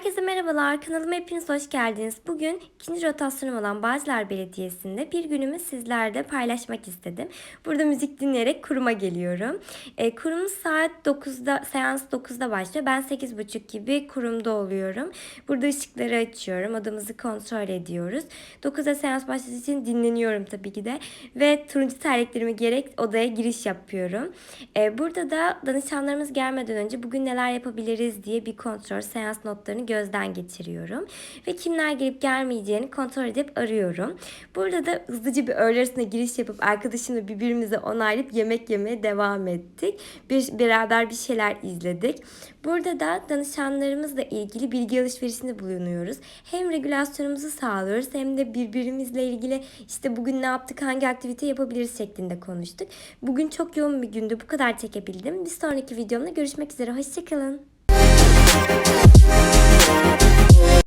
Merhabalar, kanalıma hepiniz hoş geldiniz. Bugün ikinci rotasyonum olan Bağcılar Belediyesi'nde bir günümü sizlerle paylaşmak istedim. Burada müzik dinleyerek kuruma geliyorum. E, kurumumuz saat 9'da, seans 9'da başlıyor. Ben 8.30 gibi kurumda oluyorum. Burada ışıkları açıyorum, odamızı kontrol ediyoruz. 9'da seans başladığı için dinleniyorum tabii ki de. Ve turuncu terliklerimi giyerek odaya giriş yapıyorum. E, burada da danışanlarımız gelmeden önce bugün neler yapabiliriz diye bir kontrol, seans notlarını gözden geçiriyorum. Ve kimler gelip gelmeyeceğini kontrol edip arıyorum. Burada da hızlıca bir öğle arasına giriş yapıp arkadaşımla birbirimize onaylayıp yemek yemeye devam ettik. Bir, beraber bir şeyler izledik. Burada da danışanlarımızla ilgili bilgi alışverişinde bulunuyoruz. Hem regülasyonumuzu sağlıyoruz hem de birbirimizle ilgili işte bugün ne yaptık, hangi aktivite yapabiliriz şeklinde konuştuk. Bugün çok yoğun bir gündü. Bu kadar çekebildim. Bir sonraki videomda görüşmek üzere. Hoşçakalın.